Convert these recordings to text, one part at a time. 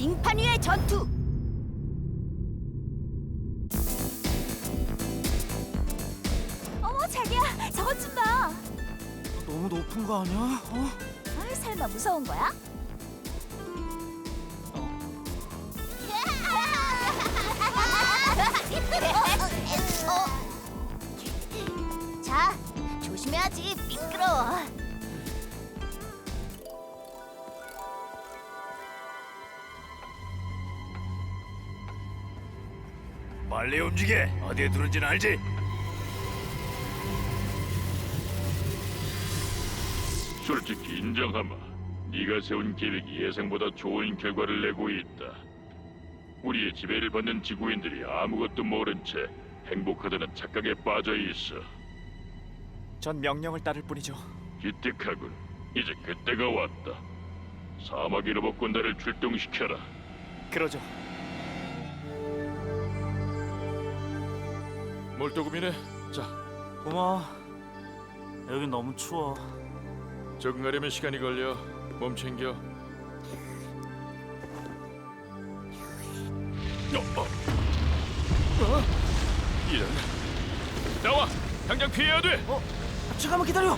빙판 위의 전투. 어머 자기야, 저것 좀 봐. 너무 높은 거 아니야? 어? 아, 설마 무서운 거야? 자, 조심해야지. 미끄러워. 빨리 움직여. 어디에 들은지는 알지? 솔직히 인정하마. 네가 세운 계획이 예상보다 좋은 결과를 내고 있다. 우리의 지배를 받는 지구인들이 아무것도 모른 채 행복하다는 착각에 빠져 있어. 전 명령을 따를 뿐이죠. 기특하군. 이제 그때가 왔다. 사마귀 로봇 군단을 출동시켜라. 그러죠. 몰도금이네. 자, 고마워. 여긴 너무 추워. 적응하려면 시간이 걸려. 몸 챙겨. 어, 어. 어? 이런. 나와. 당장 피해야 돼. 어? 잠깐만 기다려.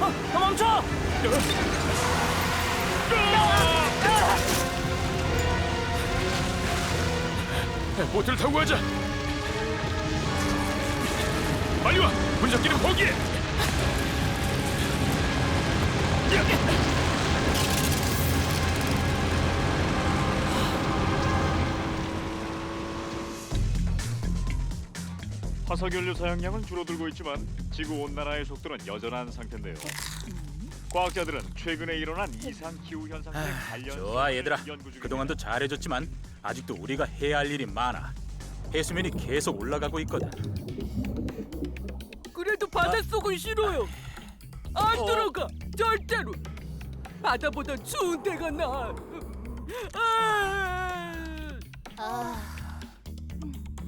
어, 어, 멈춰! 보트를 타고 가자. 빨리 와. 분석기는 포기해. 화석 연료 사용량은 줄어들고 있지만 지구 온난화의 속도는 여전한 상태인데요. 과학자들은 최근에 일어난 이상 기후 현상과 관련 좋아 얘들아 연구 중입니다. 그동안도 잘해줬지만 아직도 우리가 해야 할 일이 많아 해수면이 계속 올라가고 있거든 그래도 바닷속은 싫어요. 안 들어가 절대로. 바다보다 추운 데가 나. 아.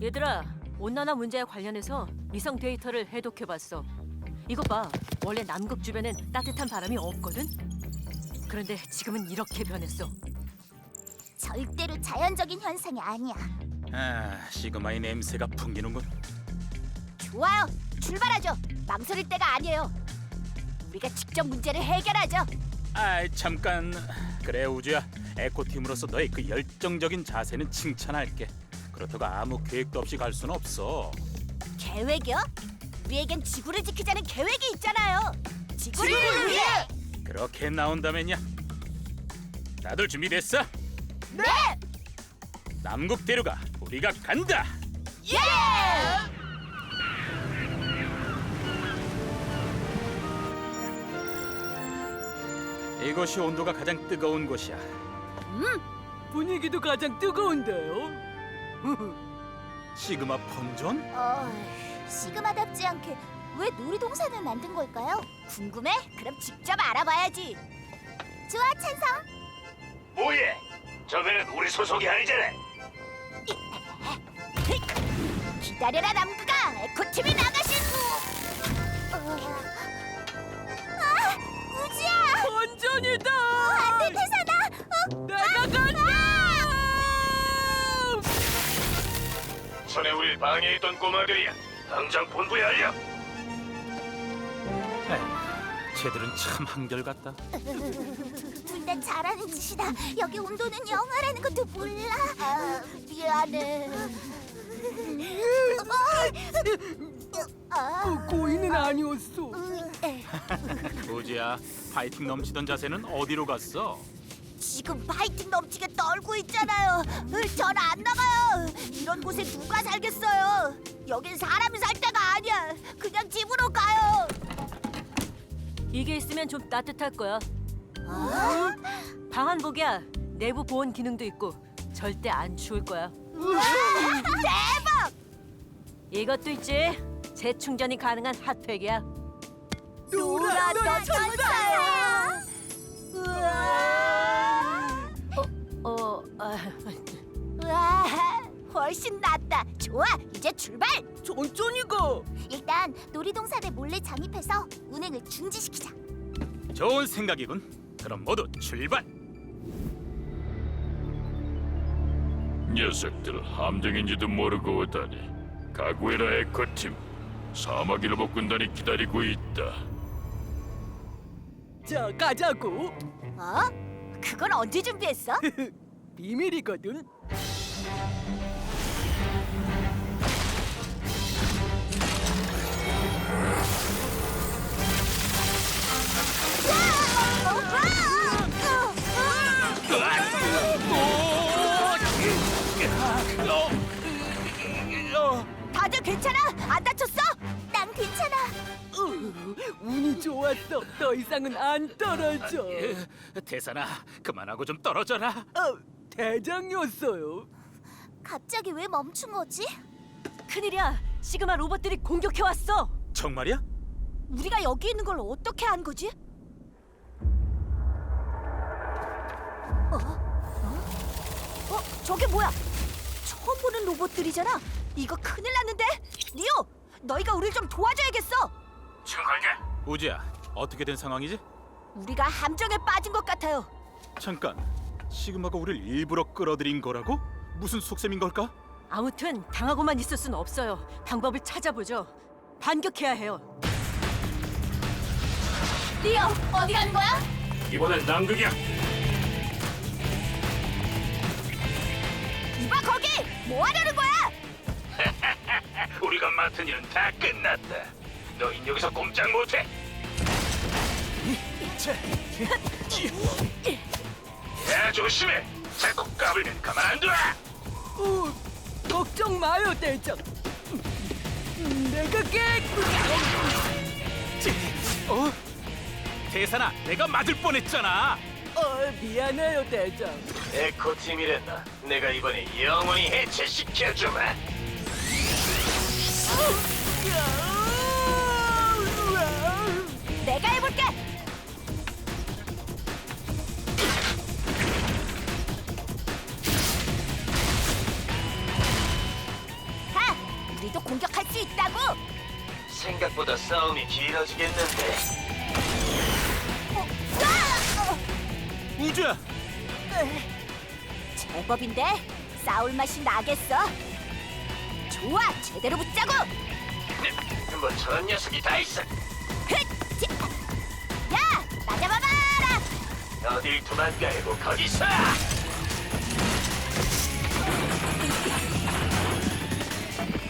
얘들아, 온난화 문제에 관련해서 위성 데이터를 해독해봤어. 이것 봐, 원래 남극 주변엔 따뜻한 바람이 없거든. 그런데 지금은 이렇게 변했어. 절대로 자연적인 현상이 아니야. 아 시그마의 냄새가 풍기는군 좋아요. 출발하죠. 망설일 때가 아니에요. 우리가 직접 문제를 해결하죠. 아이 잠깐 그래 우주야 에코팀으로서 너의 그 열정적인 자세는 칭찬할게 그렇다고 아무 계획도 없이 갈 수는 없어 계획이요? 우리에겐 지구를 지키자는 계획이 있잖아요. 지구를, 위해. 그렇게 나온다면야 다들 준비됐어? 네. 남극 대륙아 우리가 간다 예! 이곳이 온도가 가장 뜨거운 곳이야 분위기도 가장 뜨거운데요. 시그마 본전? 어, 시그마답지 않게 왜 놀이동산을 만든 걸까요? 궁금해? 그럼 직접 알아봐야지. 좋아, 찬성. 뭐해? 저배는 우리 소속이 아니잖아. 기다려라, 남구가. 에코팀이 나가신구. 아, 우지야. 본전이다. 안돼, 태산아. 어, 내가 간다. 전에 우릴 방해했던 꼬마들이야. 당장 본부에 알려. 에이, 쟤들은 참 한결같다 둘 다 잘하는 짓이다. 여기 온도는 영하라는 것도 몰라. 아, 미안해. 아, 고인은 아니었어. 우주야 파이팅 넘치던 자세는 어디로 갔어? 지금 파이팅 넘치게 떨고 있잖아요. 전 안 나가요. 이런 곳에 누가 살겠어요? 여긴 사람이 살 데가 아니야. 그냥 집으로 가요. 이게 있으면 좀 따뜻할 거야. 어? 방한복이야. 내부 보온 기능도 있고 절대 안 추울 거야. 대박! 이것도 있지. 재충전이 가능한 핫팩이야. 노라 너 천사야. 우와. 어, 아, 우와. 훨씬 낫다. 좋아, 이제 출발. 천천히 가. 일단 놀이동산에 몰래 잠입해서 운행을 중지시키자. 좋은 생각이군. 그럼 모두 출발. 녀석들 함정인지도 모르고 오다니. 가구에라 에코팀 사막 일보 군단이 기다리고 있다. 자, 가자고. 어? 그건 언제 준비했어? 비밀이거든. 더 이상은 안 떨어져. 대산아, 그만하고 좀 떨어져라. 어, 대장이었어요. 갑자기 왜 멈춘 거지? 큰일이야. 시그마 로봇들이 공격해 왔어. 정말이야? 우리가 여기 있는 걸 어떻게 안 거지? 어? 어? 어? 저게 뭐야? 처음 보는 로봇들이잖아. 이거 큰일 났는데? 리오, 너희가 우릴 좀 도와줘야겠어. 청갈게. 우주야, 어떻게 된 상황이지? 우리가 함정에 빠진 것 같아요. 잠깐, 시그마가 우리를 일부러 끌어들인 거라고? 무슨 속셈인 걸까? 아무튼 당하고만 있을 수는 없어요. 방법을 찾아보죠. 반격해야 해요. 리오, 어디 가는 거야? 이번엔 남극이야. 이봐 거기! 뭐 하려는 거야? 우리가 맡은 일은 다 끝났다. 너흰 여기서 꼼짝 못해. 야 조심해. 자꾸 까불면 가만 안 둬. 어, 걱정 마요, 대장. 음, 내가 깨끗이. 어? 대산아, 내가 맞을 뻔했잖아. 어, 미안해요, 대장. 에코팀이랬나? 내가 이번에 영원히 해체시켜주마. 내가 생각보다 싸움이 길어지겠는데. 우주야, 제법인데 싸울 맛이 나겠어. 좋아, 제대로 붙자고. 뭐 저런 녀석이 다 있어. 헥! 야, 나 잡아봐라. 어딜 도망가고 거기서.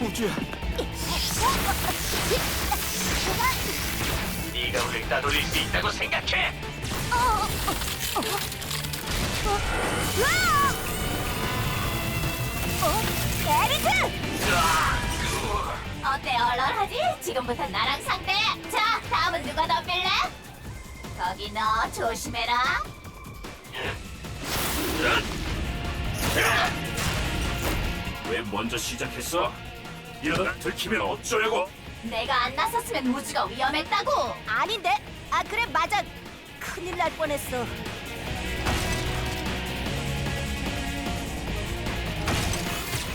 우주야. 네가 우릴 따돌릴 수 있다고 생각해? 어? 어때 얼얼하지? 지금부터 나랑 상대. 자, 다음은 누가 덤빌래? 거기 너 조심해라. 왜 먼저 시작했어? 이러다 들키면 어쩌려고? 내가 안 나섰으면 우주가 위험했다고. 아닌데? 아 그래 맞아. 큰일 날 뻔했어.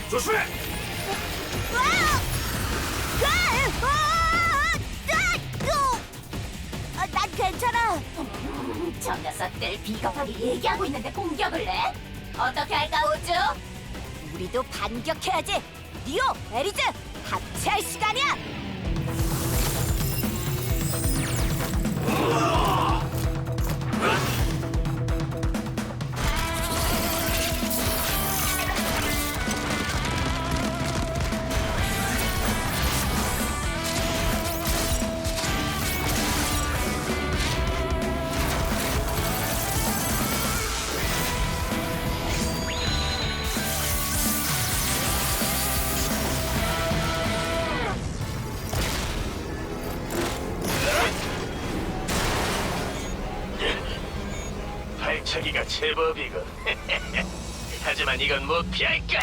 조심해! 와! 아! 아! 아! 아! 아, 난 괜찮아. 저 녀석들 비겁하게 얘기하고 있는데 공격을 해? 어떻게 할까 우주? 우리도 반격해야지. 리오, 에리즈, 합체할 시간이야. 발차기가 제법이고. 하지만 이건 못 피할 거야.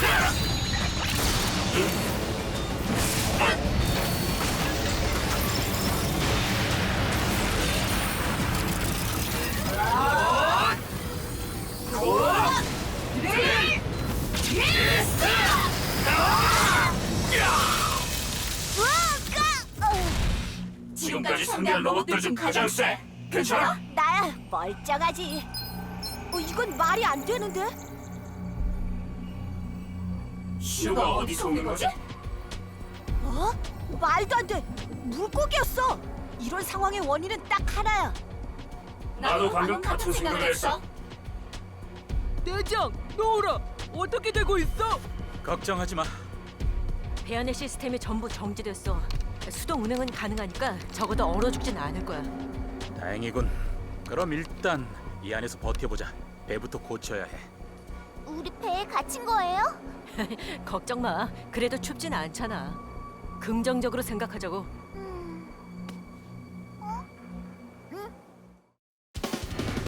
지금 로봇들 중 가장 세. 괜찮아? 나야 멀쩡하지. 어, 이건 말이 안 되는데? 슈가 어디서 오는 거지? 어? 말도 안 돼. 물고기였어. 이런 상황의 원인은 딱 하나야. 나도 방금 같은 생각을 했어. 대장, 노우라, 어떻게 되고 있어? 걱정하지 마. 배안의 시스템이 전부 정지됐어. 수동 운행은 가능하니까 적어도 얼어 죽진 않을 거야. 다행이군. 그럼 일단 이 안에서 버텨보자. 배부터 고쳐야 해. 우리 배에 갇힌 거예요? 걱정 마. 그래도 춥진 않잖아. 긍정적으로 생각하자고.